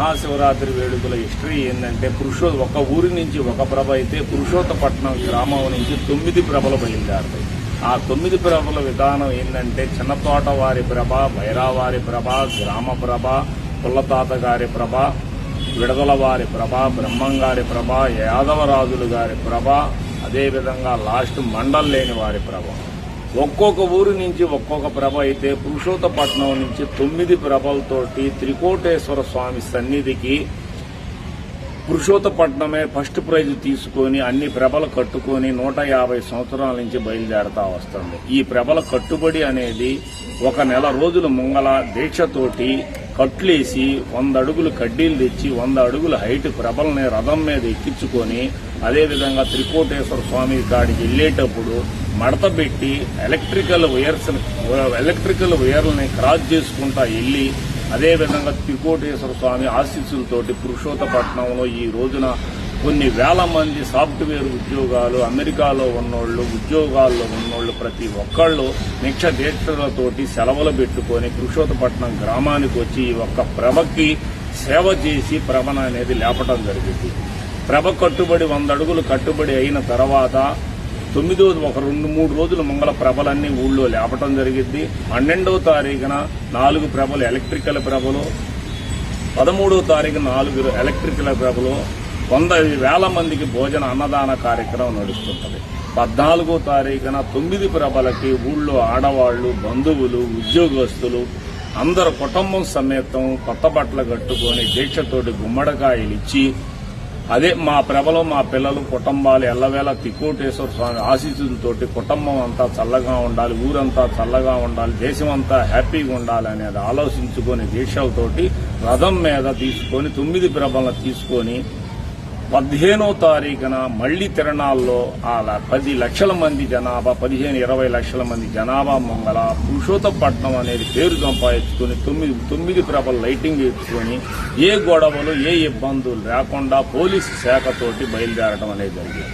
మహాశివరాత్రి వేడుకల హిస్టరీ ఏంటంటే పురుషో ఒక ఊరి నుంచి ఒక ప్రభ అయితే పురుషోత్తపట్నం గ్రామం నుంచి తొమ్మిది ప్రభలు బయలుదేరతాయి. ఆ తొమ్మిది ప్రభల విధానం ఏంటంటే చిన్నతోట వారి ప్రభ వైరావారి ప్రభ గ్రామ ప్రభ పుల్లతాత గారి ప్రభ విడదల వారి ప్రభ బ్రహ్మంగారి ప్రభ యాదవరాజులు గారి ప్రభ అదేవిధంగా లాస్ట్ మండల్ లేని వారి ప్రభ. ఒక్కొక్క ఊరు నుంచి ఒక్కొక్క ప్రభ అయితే పురుషోత్తపట్నం నుంచి తొమ్మిది ప్రభలతోటి త్రికోటేశ్వర స్వామి సన్నిధికి పురుషోత్తపట్నమే ఫస్ట్ ప్రైజ్ తీసుకొని అన్ని ప్రభలు కట్టుకొని నూట యాభై సంవత్సరాల నుంచి బయలుదేరతా వస్తుంది. ఈ ప్రభల కట్టుబడి అనేది ఒక నెల రోజులు ముంగల దీక్షతోటి కట్లేసి వంద అడుగులు కడ్డీలు తెచ్చి వంద అడుగుల హైట్ ప్రభల్ని రథం మీద ఎక్కించుకొని అదేవిధంగా త్రికోటేశ్వర స్వామి కాడికి వెళ్ళేటప్పుడు మడత పెట్టి ఎలక్ట్రికల్ వైర్స్ ఎలక్ట్రికల్ వైర్లని క్రాస్ చేసుకుంటా వెళ్ళి అదేవిధంగా త్రికోటేశ్వర స్వామి ఆశీస్సులతోటి పురుషోత్తపట్నంలో ఈ రోజున కొన్ని వేల మంది సాఫ్ట్వేర్ ఉద్యోగాలు అమెరికాలో ఉన్నోళ్ళు ఉద్యోగాల్లో ఉన్నోళ్ళు ప్రతి ఒక్కళ్ళు నిక్ష దీక్షలతోటి సెలవులు పెట్టుకొని పురుషోత్తపట్నం గ్రామానికి వచ్చి ఈ ఒక్క ప్రభకి సేవ చేసి ప్రభన అనేది లేపటం జరిగింది. ప్రభ కట్టుబడి వంద అడుగులు కట్టుబడి అయిన తర్వాత తొమ్మిదో ఒక రెండు మూడు రోజులు మంగళ ప్రభలన్నీ ఊళ్ళో లేపటం జరిగింది. పన్నెండవ తారీఖున నాలుగు ప్రభలు ఎలక్ట్రికల్ ప్రభలు పదమూడవ తారీఖు నాలుగు ఎలక్ట్రికల్ ప్రభలు వంద వేల మందికి భోజన అన్నదాన కార్యక్రమం నడుస్తుంటుంది. పద్నాలుగో తారీఖున తొమ్మిది ప్రభలకి ఊళ్ళో ఆడవాళ్ళు బంధువులు ఉద్యోగస్తులు అందరు కుటుంబం సమేతం కొత్త బట్టలు కట్టుకొని దీక్షతోటి గుమ్మడికాయలు ఇచ్చి అదే మా ప్రభలో మా పిల్లలు కుటుంబాలు ఎల్లవేళ తిక్కోటేశ్వర స్వామి ఆశీస్సులతోటి కుటుంబం అంతా చల్లగా ఉండాలి ఊరంతా చల్లగా ఉండాలి దేశం అంతా హ్యాపీగా ఉండాలి అనేది ఆలోచించుకొని దీక్షలతోటి రథం మీద తీసుకొని తొమ్మిది ప్రభలను తీసుకొని పదిహేనో తారీఖున మళ్ళీ తిరణాల్లో ఆ పది లక్షల మంది జనాభా పదిహేను ఇరవై లక్షల మంది జనాభా మంగళ పురుషోత్తపట్నం అనేది పేరు సంపాదించుకొని తొమ్మిది తొమ్మిది ప్రభల లైటింగ్ ఇచ్చుకొని ఏ గొడవలు ఏ ఇబ్బందులు లేకుండా పోలీసు శాఖతోటి బయలుదేరడం అనేది జరిగింది.